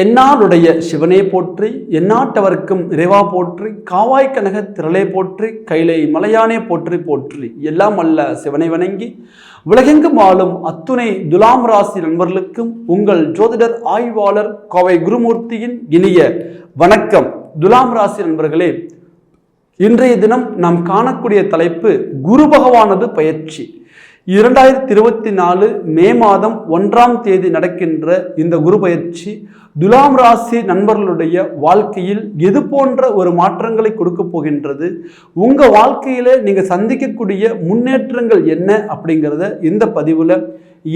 தென்னாடுடைய சிவனே போற்றி எந்நாட்டவர்க்கும் இறைவா போற்றி காவாய் கனக திரளே போற்றி கைலை மலையானே போற்றி போற்றி எல்லாம் அல்ல சிவனை வணங்கி உலகெங்கும் ஆளும் அத்துணை துலாம் ராசி நண்பர்களுக்கும் உங்கள் ஜோதிடர் ஆய்வாளர் கோவை குருமூர்த்தியின் இனிய வணக்கம். துலாம் ராசி நண்பர்களே இன்றைய தினம் நாம் காணக்கூடிய தலைப்பு குரு பகவானது பயிற்சி. இரண்டாயிரத்தி இருபத்தி நாலு மே மாதம் ஒன்றாம் தேதி நடக்கின்ற இந்த குரு பயிற்சி துலாம் ராசி நண்பர்களுடைய வாழ்க்கையில் எது போன்ற ஒரு மாற்றங்களை கொடுக்க போகின்றது உங்க வாழ்க்கையில நீங்க சந்திக்கக்கூடிய முன்னேற்றங்கள் என்ன அப்படிங்கிறத இந்த பதிவுல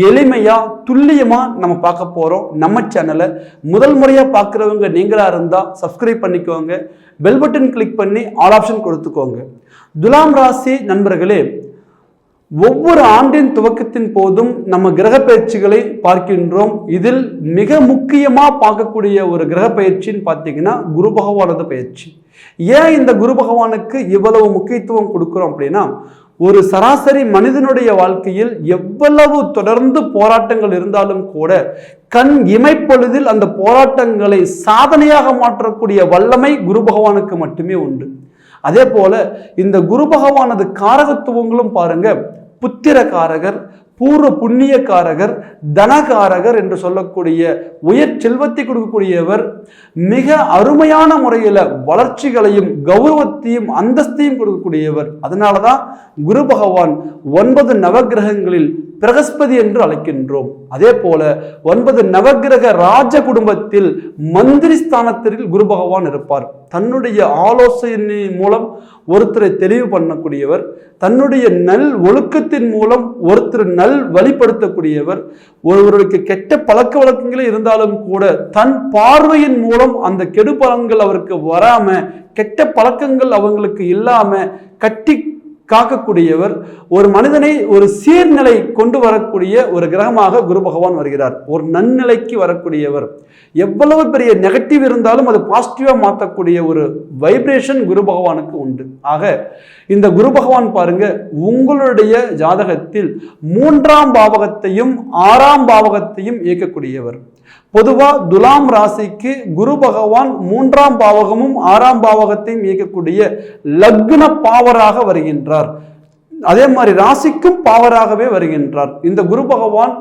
எளிமையா துல்லியமா நம்ம பார்க்க போறோம். நம்ம சேனலை முதல் முறையா பார்க்குறவங்க நீங்களா இருந்தா சப்ஸ்கிரைப் பண்ணிக்கோங்க. பெல் பட்டன் கிளிக் பண்ணி ஆல் ஆப்ஷன் கொடுத்துக்கோங்க. துலாம் ராசி நண்பர்களே ஒவ்வொரு ஆண்டின் துவக்கத்தின் போதும் நம்ம கிரக பயிற்சிகளை பார்க்கின்றோம். இதில் மிக முக்கியமாக பார்க்கக்கூடிய ஒரு கிரக பயிற்சின்னு பார்த்தீங்கன்னா குரு பகவானது பயிற்சி. ஏன் இந்த குரு பகவானுக்கு இவ்வளவு முக்கியத்துவம் கொடுக்குறோம் அப்படின்னா ஒரு சராசரி மனிதனுடைய வாழ்க்கையில் எவ்வளவு தொடர்ந்து போராட்டங்கள் இருந்தாலும் கூட கண் இமைப்பொழுதில் அந்த போராட்டங்களை சாதனையாக மாற்றக்கூடிய வல்லமை குரு பகவானுக்கு மட்டுமே உண்டு. அதே போல இந்த குரு பகவானது காரகத்துவங்களும் பாருங்க புத்திரகாரகர் பூர்வ புண்ணியக்காரகர் தனகாரகர் என்று சொல்லக்கூடிய உயர் செல்வத்தை கொடுக்கக்கூடியவர் மிக அருமையான முறையில் வளர்ச்சிகளையும் கௌரவத்தையும் அந்தஸ்தையும் கொடுக்கக்கூடியவர். அதனால தான் குரு பகவான் ஒன்பது நவகிரகங்களில் பிரகஸ்பதி என்று அழைக்கின்றோம். அதே போல ஒன்பது நவகிரக ராஜ குடும்பத்தில் மந்திரி ஸ்தானத்தில் குரு பகவான் இருப்பார். தன்னுடைய ஆலோசனை மூலம் ஒருத்தரை தெளிவு பண்ணக்கூடியவர் தன்னுடைய நல் ஒழுக்கத்தின் மூலம் ஒருத்தர் நல் வழிப்படுத்தக்கூடியவர் ஒருவருக்கு கெட்ட பழக்க வழக்கங்களே இருந்தாலும் கூட தன் பார்வையின் மூலம் அந்த கெடு பலன்கள் அவருக்கு வராம கெட்ட பழக்கங்கள் அவங்களுக்கு இல்லாம கட்டி காக்கக்கூடியவர் ஒரு மனிதனை ஒரு சீர்நிலை கொண்டு வரக்கூடிய ஒரு கிரகமாக குரு பகவான் வருகிறார். ஒரு நன்னிலைக்கு வரக்கூடியவர். எவ்வளவு பெரிய நெகட்டிவ் இருந்தாலும் அது பாசிட்டிவாக மாற்றக்கூடிய ஒரு வைப்ரேஷன் குரு பகவானுக்கு உண்டு. ஆக இந்த குரு பகவான் பாருங்க உங்களுடைய ஜாதகத்தில் மூன்றாம் பாவகத்தையும் ஆறாம் பாவகத்தையும் இயக்கக்கூடியவர். பொதுவா துலாம் ராசிக்கு குரு பகவான் மூன்றாம் பாவகமும் ஆறாம் பாவகத்தையும் இயக்கக்கூடிய லக்ன பாவராக வருகின்றார். அதே மாதிரி ராசிக்கும் பாவராகவே வருகின்றார். இந்த குரு பகவான்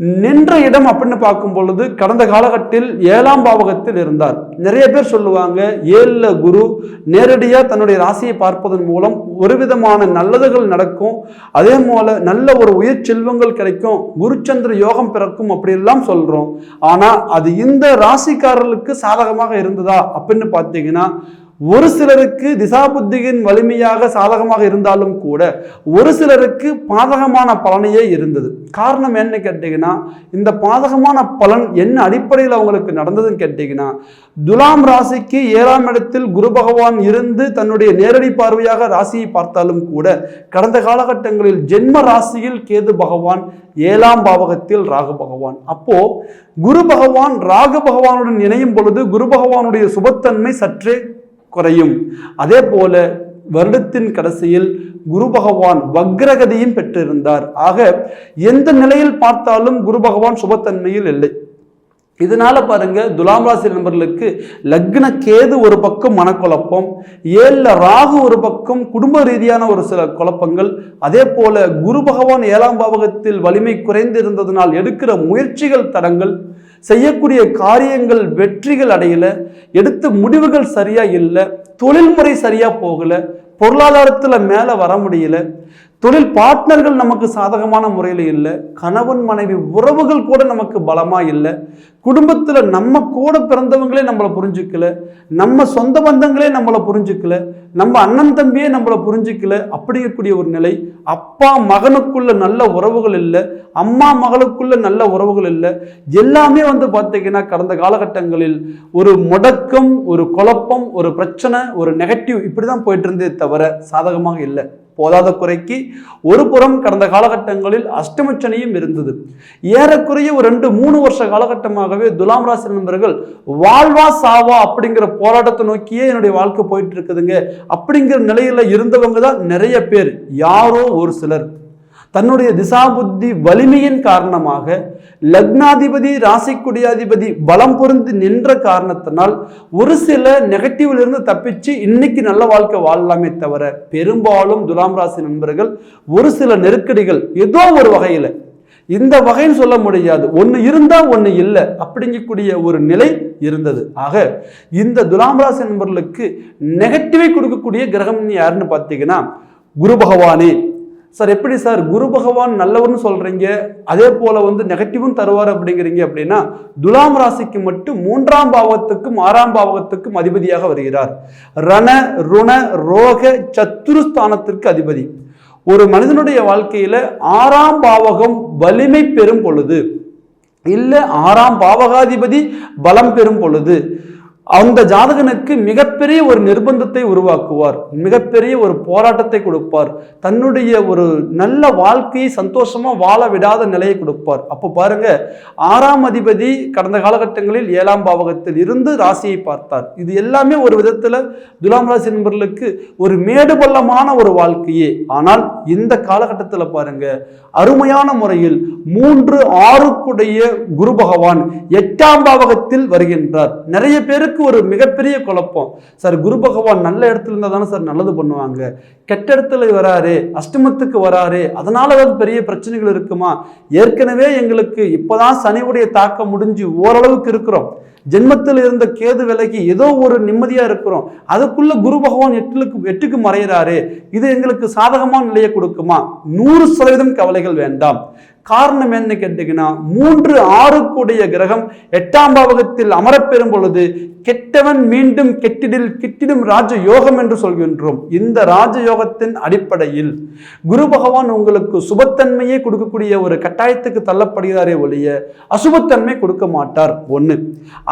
நின்ற இடம் அப்படின்னு பார்க்கும் பொழுது கடந்த காலகட்டத்தில் ஏழாம் பாவகத்தில் இருந்தார். நிறைய பேர் சொல்லுவாங்க ஏழில் குரு நேரடியாக தன்னுடைய ராசியை பார்ப்பதன் மூலம் ஒரு விதமான நல்லதுகள் நடக்கும். அதே போல நல்ல ஒரு உயிர் செல்வங்கள் கிடைக்கும் குருச்சந்திர யோகம் பிறக்கும் அப்படியெல்லாம் சொல்கிறோம் ஆனால் அது இந்த ராசிக்காரர்களுக்கு சாதகமாக இருந்ததா அப்படின்னு பார்த்தீங்கன்னா ஒரு சிலருக்கு திசாபுத்தியின் வலிமையாக சாதகமாக இருந்தாலும் கூட ஒரு சிலருக்கு பாதகமான பலனையே இருந்தது. காரணம் என்ன கேட்டீங்கன்னா இந்த பாதகமான பலன் என்ன அடிப்படையில் அவங்களுக்கு நடந்ததுன்னு கேட்டீங்கன்னா துலாம் ராசிக்கு ஏழாம் இடத்தில் குரு பகவான் இருந்து தன்னுடைய நேரடி பார்வையாக ராசியை பார்த்தாலும் கூட கடந்த காலகட்டங்களில் ஜென்ம ராசியில் கேது பகவான் ஏழாம் பாவகத்தில் ராகு பகவான். அப்போ குரு பகவான் ராகு பகவானுடன் இணையும் பொழுது குரு பகவானுடைய சுபத்தன்மை சற்றே குறையும். அதே போல வருடத்தின் கடைசியில் குரு பகவான் வக்ரகதியும் பெற்றிருந்தார். ஆக எந்த நிலையில் பார்த்தாலும் குரு பகவான் சுபத்தன்மையில் இல்லை. இதனால பாருங்க துலாம் ராசி நண்பர்களுக்கு லக்ன கேது ஒரு பக்கம் மனக்குழப்பம் ஏழில் ராகு ஒரு பக்கம் குடும்ப ரீதியான ஒரு சில குழப்பங்கள். அதே போல குரு பகவான் ஏழாம் பாவகத்தில் வலிமை குறைந்து இருந்ததனால் எடுக்கிற முயற்சிகள் தடங்கள் செய்யக்கூடிய காரியங்கள் வெற்றிகள் அடையலை எடுத்த முடிவுகள் சரியாக இல்லை தொழில்முறை சரியாக போகல பொருளாதாரத்தில் மேலே வர முடியல தொழில் பார்ட்னர்கள் நமக்கு சாதகமான முறையில் இல்லை கணவன் மனைவி உறவுகள் கூட நமக்கு பலமாக இல்லை குடும்பத்தில் நம்ம கூட பிறந்தவங்களே நம்மளை புரிஞ்சுக்கல நம்ம சொந்த பந்தங்களே நம்மளை புரிஞ்சுக்கல நம்ம அண்ணன் தம்பியே நம்மளை புரிஞ்சுக்கல அப்படிங்கக்கூடிய ஒரு நிலை அப்பா மகனுக்குள்ள நல்ல உறவுகள் இல்லை அம்மா மகளுக்குள்ள நல்ல உறவுகள் இல்லை எல்லாமே வந்து பார்த்தீங்கன்னா கடந்த காலகட்டங்களில் ஒரு முடக்கம் ஒரு குழப்பம் ஒரு பிரச்சனை ஒரு நெகட்டிவ் இப்படி தான் போயிட்டு இருந்தே தவிர சாதகமாக இல்லை. போதாத குறைக்கு ஒரு புறம் கடந்த காலகட்டங்களில் அஷ்டமச்சனையும் இருந்தது. ஏறக்குறைய ஒரு ரெண்டு மூணு வருஷ காலகட்டமாகவே துலாம் ராசி நண்பர்கள் வாழ்வா சாவா அப்படிங்கிற போராட்டத்தை நோக்கியே என்னுடைய வாழ்க்கை போயிட்டு இருக்குதுங்க. அப்படிங்கிற நிலையில இருந்தவங்க தான் நிறைய பேர் யாரோ ஒரு சிலர். தன்னுடைய திசாபுத்தி வலிமையின் காரணமாக லக்னாதிபதி ராசிக்குடியாதிபதி பலம் பொருந்து நின்ற காரணத்தினால் ஒரு சில நெகட்டிவ்லிருந்து தப்பிச்சு இன்னைக்கு நல்ல வாழ்க்கை வாழலாமே தவிர பெரும்பாலும் துலாம் ராசி நண்பர்கள் ஒரு சில நெருக்கடிகள் ஏதோ ஒரு வகையில் இந்த வகைன்னு சொல்ல முடியாது. ஒன்று இருந்தா ஒன்று இல்லை அப்படிங்கக்கூடிய ஒரு நிலை இருந்தது. ஆக இந்த துலாம் ராசி நண்பர்களுக்கு நெகட்டிவை கொடுக்கக்கூடிய கிரகம் யாருன்னு பார்த்தீங்கன்னா குரு பகவானே. சார் எப்படி சார் குரு பகவான் நல்லவர்னு சொல்கிறீங்க அதே போல் வந்து நெகட்டிவும் தருவார் அப்படிங்கிறீங்க அப்படின்னா துலாம் ராசிக்கு மட்டும் மூன்றாம் பாவத்துக்கும் ஆறாம் பாவத்துக்கும் அதிபதியாக வருகிறார். ரண ருண ரோக சத்துருஸ்தானத்திற்கு அதிபதி. ஒரு மனிதனுடைய வாழ்க்கையில் ஆறாம் பாவகம் வலிமை பெறும் பொழுது இல்லை ஆறாம் பாவகாதிபதி பலம் பெறும் பொழுது அந்த ஜாதகனுக்கு மிகப்பெரிய ஒரு நிர்பந்தத்தை உருவாக்குவார். மிகப்பெரிய ஒரு போராட்டத்தை கொடுப்பார். தன்னுடைய ஒரு நல்ல வாழ்க்கையை சந்தோஷமா வாழ விடாத நிலையை கொடுப்பார். அப்போ பாருங்க ஆறாம் அதிபதி கடந்த காலகட்டங்களில் ஏழாம் பாவகத்தில் இருந்து ராசியை பார்த்தார். இது எல்லாமே ஒரு விதத்துல துலாம் ராசி நண்பர்களுக்கு ஒரு மேடுபள்ளமான ஒரு வாழ்க்கையே. ஆனால் இந்த காலகட்டத்தில் பாருங்க அருமையான முறையில் மூன்று ஆறுக்குடைய குரு பகவான் எட்டாம் பாவகத்தில் வருகின்றார். நிறைய பேருக்கு ஒரு மிகப்பெரிய குழப்பம். சார் குரு பகவான் நல்ல இடத்துல இருந்தால் தானே சார் நல்லது பண்ணுவாங்க. கெட்ட இடத்துல வராரு அஷ்டமத்துக்கு வராரு அதனால ஏதாவது பெரிய பிரச்சனைகள் இருக்குமா? ஏற்கனவே எங்களுக்கு இப்போதான் சனியுடைய தாக்கம் முடிஞ்சு ஓரளவுக்கு இருக்கிறோம். ஜென்மத்தில் இருந்த கேது விலகி ஏதோ ஒரு நிம்மதியா இருக்கிறோம். அதுக்குள்ள குரு பகவான் எட்டுக்கு எட்டுக்கு மறையிறாரு. இது எங்களுக்கு சாதகமான நிலையை கொடுக்குமா? நூறு சதவீதம் கவலைகள் வேண்டாம். காரணம் என்ன கேட்டீங்கன்னா மூன்று ஆறுக்குடைய கிரகம் எட்டாம் பாவகத்தில் அமரப்பெறும் பொழுது கெட்டவன் மீண்டும் கெட்டிடில் கிட்டிடும் ராஜ யோகம் என்று சொல்கின்றோம். இந்த ராஜ யோகத்தின் அடிப்படையில் குரு பகவான் உங்களுக்கு சுபத்தன்மையை கொடுக்கக்கூடிய ஒரு கட்டாயத்துக்கு தள்ளப்படுகிறாரே ஒழிய அசுபத்தன்மை கொடுக்க மாட்டார். ஒன்று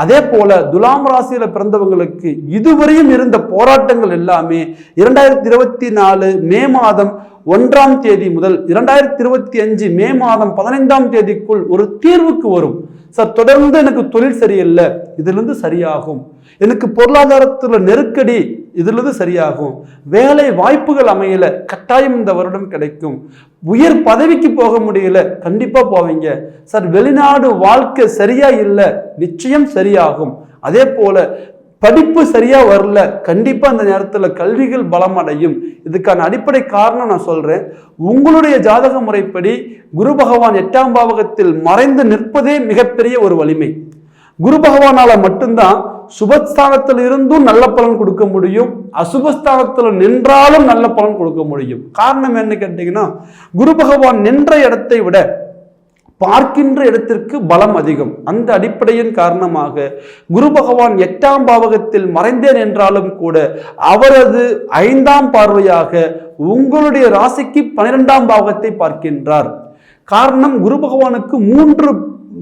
அதே போல துலாம் ராசியில பிறந்தவங்களுக்கு இதுவரையும் இருந்த போராட்டங்கள் எல்லாமே இரண்டாயிரத்தி இருபத்தி நாலு மே மாதம் ஒன்றாம் தேதி முதல் இரண்டாயிரத்தி இருபத்தி அஞ்சு மே மாதம் பதினைந்தாம் தேதிக்குள் ஒரு தீர்வுக்கு வரும். சார் தொடர்ந்து எனக்கு தொழில் சரியில்லை. இதிலிருந்து சரியாகும். எனக்கு பொருளாதாரத்தில் நெருக்கடி இதிலிருந்து சரியாகும். வேலை வாய்ப்புகள் அமையல. கட்டாயம் இந்த வருடம் கிடைக்கும். உயர் பதவிக்கு போக முடியல. கண்டிப்பாக போவீங்க. சார் வெளிநாடு வாழ்க்கை சரியா இல்லை. நிச்சயம் சரியாகும். அதே போல படிப்பு சரியா வரல கண்டிப்பா அந்த நேரத்துல கல்விகள் பலம் அடையும் இதுக்கான அடிப்படை காரணம் நான் சொல்றேன். உங்களுடைய ஜாதக முறைப்படி குரு பகவான் எட்டாம் பாவகத்தில் மறைந்து நிற்பதே மிகப்பெரிய ஒரு வலிமை. குரு பகவானால மட்டும்தான் சுபஸ்தானத்தில் இருந்தும் நல்ல பலன் கொடுக்க முடியும் அசுபஸ்தானத்தில் நின்றாலும் நல்ல பலன் கொடுக்க முடியும். காரணம் என்ன கேட்டீங்கன்னா குரு பகவான் நின்ற இடத்தை விட பார்க்கின்ற இடத்திற்கு பலம் அதிகம். அந்த அடிப்படையின் காரணமாக குரு பகவான் எட்டாம் பாவகத்தில் மறைந்தேன் என்றாலும் கூட அவரது ஐந்தாம் பார்வையாக உங்களுடைய ராசிக்கு பனிரெண்டாம் பாவகத்தை பார்க்கின்றார். காரணம் குரு பகவானுக்கு மூன்று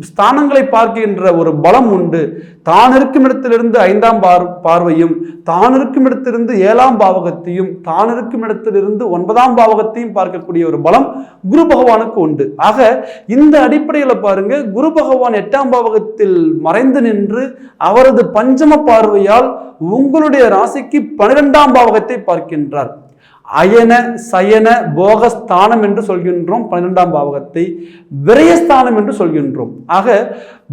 ஸ்தானங்களை பார்க்கின்ற ஒரு பலம் உண்டு. தான் இருக்கும் இடத்திலிருந்து ஐந்தாம் பார் பார்வையும் தான் இருக்கும் இடத்திலிருந்து ஏழாம் பாவகத்தையும் தான் இருக்கும் இடத்திலிருந்து ஒன்பதாம் பாவகத்தையும் பார்க்கக்கூடிய ஒரு பலம் குரு பகவானுக்கு உண்டு. ஆக இந்த அடிப்படையில் பாருங்க குரு பகவான் எட்டாம் பாவகத்தில் மறைந்து நின்று அவரது பஞ்சம பார்வையால் உங்களுடைய ராசிக்கு பனிரெண்டாம் பாவகத்தை பார்க்கின்றார். அயன சயன போகஸ்தானம் என்று சொல்கின்றோம் பன்னிரெண்டாம் பாவகத்தை. விரயஸ்தானம் என்று சொல்கின்றோம். ஆக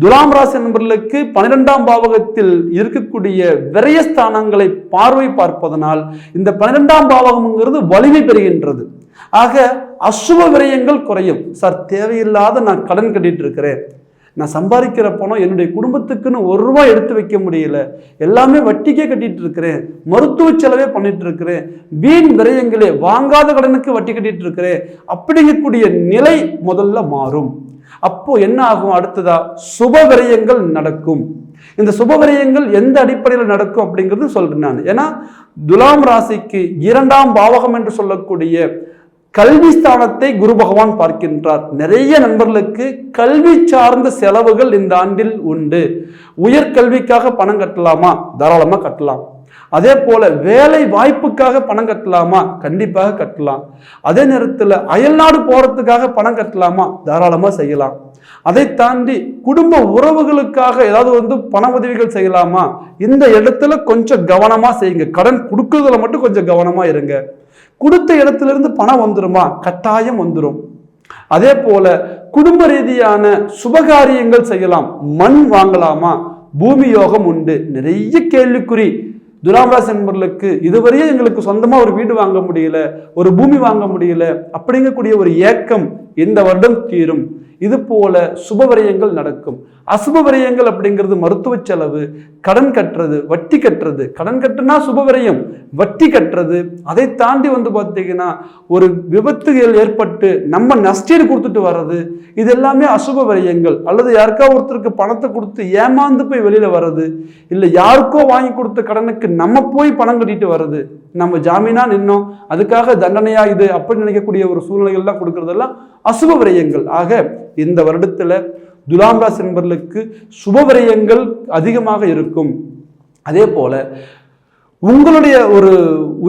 துலாம் ராசி நண்பர்களுக்கு பன்னிரெண்டாம் பாவகத்தில் இருக்கக்கூடிய விரயஸ்தானங்களை பார்வை பார்ப்பதனால் இந்த பன்னிரெண்டாம் பாவகம்ங்கிறது வலிமை பெறுகின்றது. ஆக அசுப விரயங்கள் குறையும். சார் தேவையில்லாத நான் கடன் கட்டிட்டு இருக்கிறேன். நான் சம்பாதிக்கிற பணம் என்னுடைய குடும்பத்துக்குன்னு ஒரு ரூபாய் எடுத்து வைக்க முடியல. எல்லாமே வட்டிக்கே கட்டிட்டு இருக்கிறேன். மருத்துவ செலவே பண்ணிட்டு இருக்கிறேன். வீண் விரயங்களே வாங்காத கடனுக்கு வட்டி கட்டிட்டு இருக்கிறேன். அப்படிங்கக்கூடிய நிலை முதல்ல மாறும். அப்போ என்ன ஆகும்? அடுத்ததா சுப விரயங்கள் நடக்கும். இந்த சுப விரயங்கள் எந்த அடிப்படையில் நடக்கும் அப்படிங்கிறது சொல்றேன் நான். ஏன்னா துலாம் ராசிக்கு இரண்டாம் பாவகம் என்று சொல்லக்கூடிய கல்வி ஸ்தானத்தை குரு பகவான் பார்க்கின்றார். நிறைய நண்பர்களுக்கு கல்வி சார்ந்த செலவுகள் இந்த ஆண்டில் உண்டு. உயர்கல்விக்காக பணம் கட்டலாமா? தாராளமாக கட்டலாம். அதே போல வேலை வாய்ப்புக்காக பணம் கட்டலாமா? கண்டிப்பாக கட்டலாம். அதே நேரத்தில் அயல்நாடு போறதுக்காக பணம் கட்டலாமா? தாராளமாக செய்யலாம். அதை தாண்டி குடும்ப உறவுகளுக்காக ஏதாவது வந்து பண உதவிகள் செய்யலாமா? இந்த இடத்துல கொஞ்சம் கவனமாக செய்யுங்க. கடன் கொடுக்கறதுல மட்டும் கொஞ்சம் கவனமாக இருங்க. கொடுத்த இடத்துல இருந்து பணம் வந்துருமா? கட்டாயம் வந்துடும் அதே போல குடும்ப ரீதியான சுபகாரியங்கள் செய்யலாம். மண் வாங்கலாமா? பூமி யோகம் உண்டு. நிறைய கேள்விக்குறி. துராமராஜ் என்பர்களுக்கு இதுவரையும் எங்களுக்கு சொந்தமா ஒரு வீடு வாங்க முடியல ஒரு பூமி வாங்க முடியல அப்படிங்கக்கூடிய ஒரு ஏக்கம் இந்த வருடம் தீரும். இது போல சுப விரயங்கள் நடக்கும். அசுப விரயங்கள் அப்படிங்கிறது மருத்துவ செலவு கடன் கட்டுறது வட்டி கட்டுறது. கடன் கட்டுனா சுப விரயம். வட்டி கட்டுறது. அதை தாண்டி வந்து பார்த்தீங்கன்னா ஒரு விபத்துகள் ஏற்பட்டு நம்ம நஷ்டீடு கொடுத்துட்டு வர்றது இது எல்லாமே அசுப விரயங்கள். அல்லது யாருக்கா ஒருத்தருக்கு பணத்தை கொடுத்து ஏமாந்து போய் வெளியில் வர்றது இல்லை யாருக்கோ வாங்கி கொடுத்த கடனுக்கு நம்ம போய் பணம் கட்டிட்டு வர்றது. நம்ம ஜாமீனா நின்னோம் அதுக்காக தண்டனையா இது அப்படின்னு நினைக்கக்கூடிய ஒரு சூழ்நிலைகள்லாம் கொடுக்கறதெல்லாம் அசுப விரயங்கள். ஆக இந்த வருடத்தில் துலாம் ராசி நண்பர்களுக்கு சுபவிரயங்கள் அதிகமாக இருக்கும். அதே போல உங்களுடைய ஒரு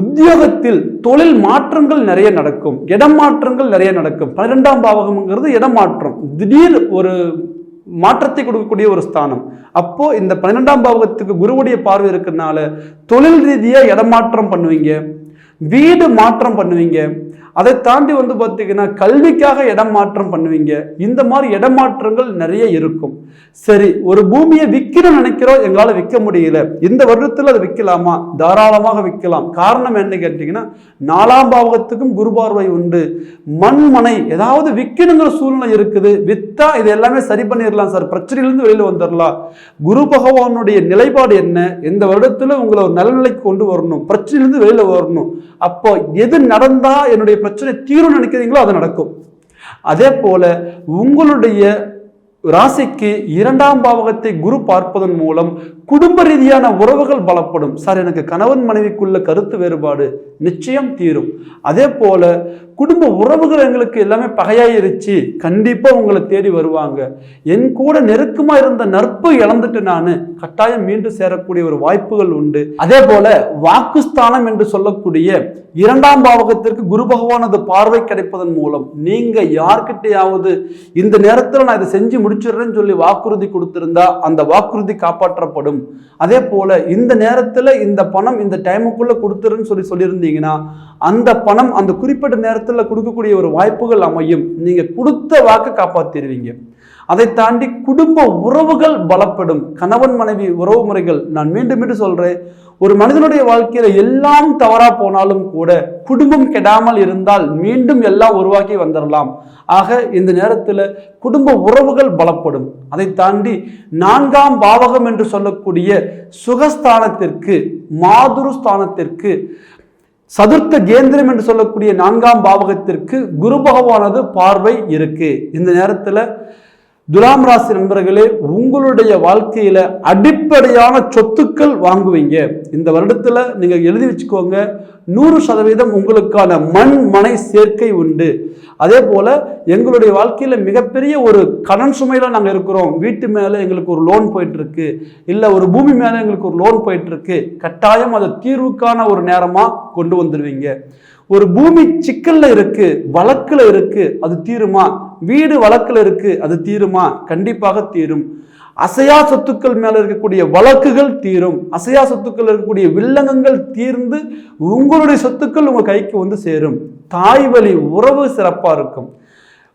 உத்தியோகத்தில் தொழில் மாற்றங்கள் நிறைய நடக்கும். இடம் மாற்றங்கள் நிறைய நடக்கும். பன்னிரெண்டாம் பாவகம்ங்கிறது இடம் மாற்றம். திடீர் ஒரு மாற்றத்தை கொடுக்கக்கூடிய ஒரு ஸ்தானம். அப்போ இந்த பன்னிரெண்டாம் பாவகத்துக்கு குருவுடைய பார்வை இருக்கிறதுனால தொழில் ரீதியாக இடமாற்றம் பண்ணுவீங்க. வீடு மாற்றம் பண்ணுவீங்க. அதை தாண்டி வந்து பார்த்தீங்கன்னா கல்விக்காக இடம் மாற்றம் பண்ணுவீங்க. இந்த மாதிரி இடமாற்றங்கள் நிறைய இருக்கும். சரி ஒரு பூமியை விற்கணும்னு நினைக்கிறோம் எங்களால் விற்க முடியல. இந்த வருடத்தில் அதை விற்கலாமா? தாராளமாக விற்கலாம். காரணம் என்ன கேட்டீங்கன்னா நாலாம் பாவகத்துக்கும் குருபார்வை உண்டு. மண்மனை ஏதாவது விற்கணுங்கிற சூழ்நிலை இருக்குது. வித்தா இது எல்லாமே சரி பண்ணிடலாம் சார். பிரச்சனையிலிருந்து வெளியில் வந்துடலாம். குரு பகவானுடைய நிலைப்பாடு என்ன? இந்த வருடத்தில் உங்களை ஒரு நலநிலைக்கு கொண்டு வரணும். பிரச்சனையிலிருந்து வெளியில் வரணும். அப்போ எது நடந்தா என்னுடைய பிரச்சனை தீரும் நினைக்கிறீங்களோ அது நடக்கும். அதே போல உங்களுடைய ராசிக்கு இரண்டாம் பாவகத்தை குரு பார்ப்பதன் மூலம் குடும்ப ரீதியான உறவுகள் பலப்படும். சார் எனக்கு கணவன் மனைவிக்குள்ள கருத்து வேறுபாடு நிச்சயம் தீரும். அதே போல குடும்ப உறவுகள் எங்களுக்கு எல்லாமே பகையாயிருச்சு. கண்டிப்பாக உங்களை தேடி வருவாங்க. என் கூட நெருக்கமாக இருந்த நட்பு இழந்துட்டு நான் கட்டாயம் மீண்டும் சேரக்கூடிய ஒரு வாய்ப்புகள் உண்டு. அதே போல வாக்குஸ்தானம் என்று சொல்லக்கூடிய இரண்டாம் பாவகத்திற்கு குரு பகவானது பார்வை கிடைப்பதன் மூலம் நீங்க யார்கிட்டையாவது இந்த நேரத்தில் நான் இதை செஞ்சு முடிச்சிடுறேன்னு சொல்லி வாக்குறுதி கொடுத்திருந்தா அந்த வாக்குறுதி காப்பாற்றப்படும். அதே போல இந்த நேரத்தில் இந்த பணம் இந்த டைமுக்குள்ள கொடுத்துருன்னு சொல்லி சொல்லியிருந்தீங்கன்னா அந்த பணம் அந்த குறிப்பிட்ட நேரத்தில் கொடுக்கக்கூடிய ஒரு வாய்ப்புகள் அமையும். நீங்க கொடுத்த வாக்கை காப்பாத்திடுவீங்க அதை தாண்டி குடும்ப உறவுகள் பலப்படும். கணவன் மனைவி உறவு முறைகள் நான் மீண்டும் மீண்டும் சொல்றேன். ஒரு மனிதனுடைய வாழ்க்கையில எல்லாம் தவறா போனாலும் கூட குடும்பம் கெடாமல் இருந்தால் மீண்டும் எல்லாம் உருவாக்கி வந்துடலாம் ஆக இந்த நேரத்தில் குடும்ப உறவுகள் பலப்படும். அதை தாண்டி நான்காம் பாவகம் என்று சொல்லக்கூடிய சுகஸ்தானத்திற்கு மாதுரு ஸ்தானத்திற்கு சதுர்த்த கேந்திரம் என்று சொல்லக்கூடிய நான்காம் பாவகத்திற்கு குரு பகவானது பார்வை இருக்கு. இந்த நேரத்தில் துலாம் ராசி நண்பர்களே உங்களுடைய வாழ்க்கையில அடிப்படையான சொத்துக்கள் வாங்குவீங்க. இந்த வருடத்துல நீங்க எழுதி வச்சுக்கோங்க நூறு சதவீதம் உங்களுக்கான மண் மனை சேர்க்கை உண்டு. அதே போல எங்களுடைய வாழ்க்கையில மிகப்பெரிய ஒரு கடன் சுமையில நாங்க இருக்கிறோம். வீட்டு மேல எங்களுக்கு ஒரு லோன் போயிட்டு இருக்கு இல்ல ஒரு பூமி மேல எங்களுக்கு ஒரு லோன் போயிட்டு இருக்கு கட்டாயம் அதை தீர்வுக்கான ஒரு நேரமா கொண்டு வந்துடுவீங்க ஒரு பூமி சிக்கல்ல இருக்கு வழக்குல இருக்கு அது தீருமா? வீடு வழக்கில் இருக்கு அது தீருமா? கண்டிப்பாக தீரும். அசையா சொத்துக்கள் மேல இருக்கக்கூடிய வழக்குகள் தீரும். அசையா சொத்துக்கள் இருக்கக்கூடிய வில்லங்கங்கள் தீர்ந்து உங்களுடைய சொத்துக்கள் உங்க கைக்கு வந்து சேரும். தாய் வழி உறவு சிறப்பா இருக்கும்.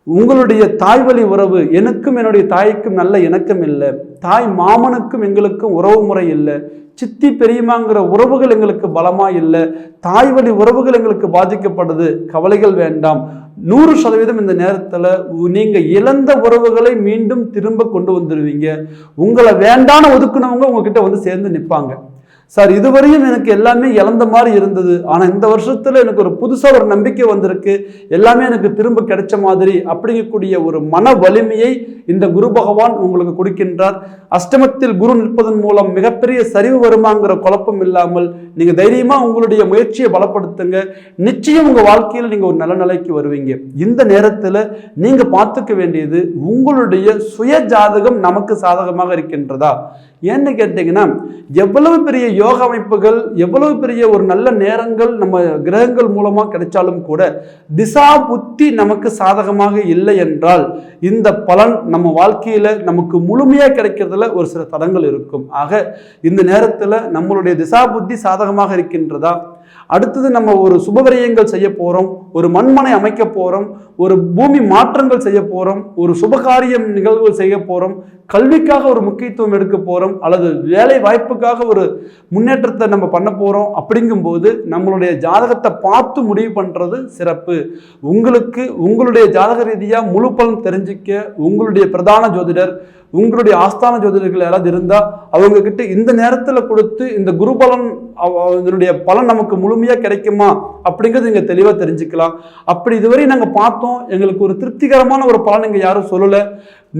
உங்களுடைய தாய் வழி உறவு எனக்கும் என்னுடைய தாய்க்கும் நல்ல இணக்கம் இல்லை. தாய் மாமனுக்கும் எங்களுக்கும் உறவு முறை இல்லை. சித்தி பெரியமாங்கிற உறவுகள் எங்களுக்கு பலமா இல்லை. தாய் வழி உறவுகள் எங்களுக்கு பாதிக்கப்படுது. கவலைகள் வேண்டாம். நூறு சதவீதம் இந்த நேரத்தில் நீங்கள் இழந்த உறவுகளை மீண்டும் திரும்ப கொண்டு வந்துடுவீங்க உங்களை வேண்டான ஒதுக்குனவங்க உங்ககிட்ட வந்து சேர்ந்து நிற்பாங்க சார் இதுவரையும் எனக்கு எல்லாமே இழந்த மாதிரி இருந்தது. ஆனால் இந்த வருஷத்தில் எனக்கு ஒரு புதுசாக ஒரு நம்பிக்கை வந்திருக்கு. எல்லாமே எனக்கு திரும்ப கிடைச்ச மாதிரி அப்படிங்கக்கூடிய ஒரு மன வலிமையை இந்த குரு பகவான் உங்களுக்கு கொடுக்கின்றார். அஷ்டமத்தில் குரு நிற்பதன் மூலம் மிகப்பெரிய சரிவு வருமாங்கிற குழப்பம் இல்லாமல் நீங்கள் தைரியமாக உங்களுடைய முயற்சியை பலப்படுத்துங்க. நிச்சயம் உங்கள் வாழ்க்கையில் நீங்கள் ஒரு நல்ல நிலைக்கு வருவீங்க. இந்த நேரத்தில் நீங்கள் பார்த்துக்க வேண்டியது உங்களுடைய சுய ஜாதகம் நமக்கு சாதகமாக இருக்கின்றதா? ஏன்னு கேட்டிங்கன்னா எவ்வளவு பெரிய யோக அமைப்புகள் எவ்வளவு பெரிய ஒரு நல்ல நேரங்கள் நம்ம கிரகங்கள் மூலமாக கிடைச்சாலும் கூட திசா புத்தி நமக்கு சாதகமாக இல்லை என்றால் இந்த பலன் நம்ம வாழ்க்கையில் நமக்கு முழுமையாக கிடைக்கிறதுல ஒரு சில தடங்கள் இருக்கும். ஆக இந்த நேரத்தில் நம்மளுடைய திசா புத்தி சாதகமாக இருக்கின்றதா? அடுத்தது நம்ம ஒரு சுபவிரயங்கள் செய்ய போகிறோம் ஒரு மண்மனை அமைக்க போகிறோம் ஒரு பூமி மாற்றங்கள் செய்ய போகிறோம் ஒரு சுபகாரியம் நிகழ்வுகள் செய்ய போகிறோம் கல்விக்காக ஒரு முக்கியத்துவம் எடுக்க போகிறோம் அல்லது வேலை வாய்ப்புக்காக ஒரு முன்னேற்றத்தை நம்ம பண்ண போகிறோம் அப்படிங்கும்போது நம்மளுடைய ஜாதகத்தை பார்த்து முடிவு பண்ணுறது சிறப்பு. உங்களுக்கு உங்களுடைய ஜாதக ரீதியாக முழு பலன் தெரிஞ்சிக்க உங்களுடைய பிரதான ஜோதிடர் உங்களுடைய ஆஸ்தான ஜோதிடர்கள் யாராவது இருந்தால் அவங்க கிட்ட இந்த நேரத்தில் கொடுத்து இந்த குரு பலன் அவ- இதனுடைய பலன் நமக்கு முழுமையாக கிடைக்குமா அப்படிங்கிறது நீங்கள் தெளிவாக தெரிஞ்சுக்கலாம். அப்படி இதுவரை நாங்கள் பார்த்தோம் எங்களுக்கு ஒரு திருப்திகரமான ஒரு பலன் இங்கே யாரும் சொல்லலை.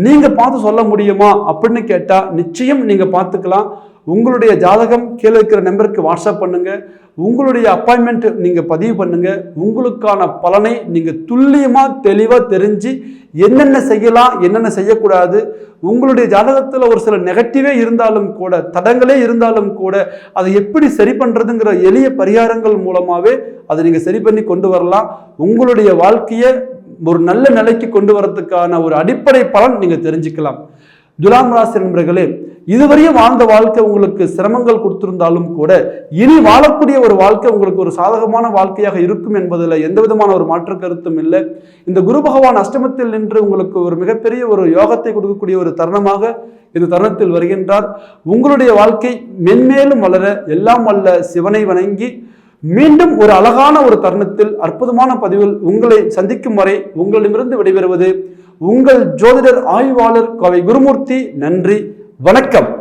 நீங்கள் பார்த்து சொல்ல முடியுமா அப்படின்னு கேட்டால் நிச்சயம் நீங்கள் பார்த்துக்கலாம். உங்களுடைய ஜாதகம் கீழே இருக்கிற நம்பருக்கு வாட்ஸ்அப் பண்ணுங்கள் உங்களுடைய அப்பாயின்மெண்ட் நீங்கள் பதிவு பண்ணுங்கள் உங்களுக்கான பலனை நீங்கள் துல்லியமாக தெளிவாக தெரிஞ்சு என்னென்ன செய்யலாம் என்னென்ன செய்யக்கூடாது உங்களுடைய ஜாதகத்தில் ஒரு சில நெகட்டிவே இருந்தாலும் கூட தடங்களே இருந்தாலும் கூட அதை எப்படி சரி பண்ணுறதுங்கிற எளிய பரிகாரங்கள் மூலமாகவே அதை நீங்கள் சரி பண்ணி கொண்டு வரலாம். உங்களுடைய வாழ்க்கையை ஒரு நல்ல நிலைக்கு கொண்டு வரதுக்கான ஒரு அடிப்படை பலன் நீங்கள் தெரிஞ்சுக்கலாம். துலாம் ராசி நண்பர்களே இதுவரையும் வாழ்ந்த வாழ்க்கை உங்களுக்கு சிரமங்கள் கொடுத்திருந்தாலும் கூட இனி வாழக்கூடிய ஒரு வாழ்க்கை உங்களுக்கு ஒரு சாதகமான வாழ்க்கையாக இருக்கும் என்பதில் எந்த விதமான ஒரு மாற்று கருத்தும் இல்லை. இந்த குரு பகவான் அஷ்டமத்தில் நின்று உங்களுக்கு ஒரு மிகப்பெரிய ஒரு யோகத்தை கொடுக்கக்கூடிய ஒரு தருணமாக இந்த தருணத்தில் வருகின்றார். உங்களுடைய வாழ்க்கை மென்மேலும் வளர எல்லாம் வல்ல சிவனை வணங்கி மீண்டும் ஒரு அழகான ஒரு தருணத்தில் அற்புதமான பதிவில் உங்களை சந்திக்கும் வரை உங்களிடமிருந்து விடைபெறுவது உங்கள் ஜோதிடர் ஆய்வாளர் கோவை குருமூர்த்தி. நன்றி வணக்கம்.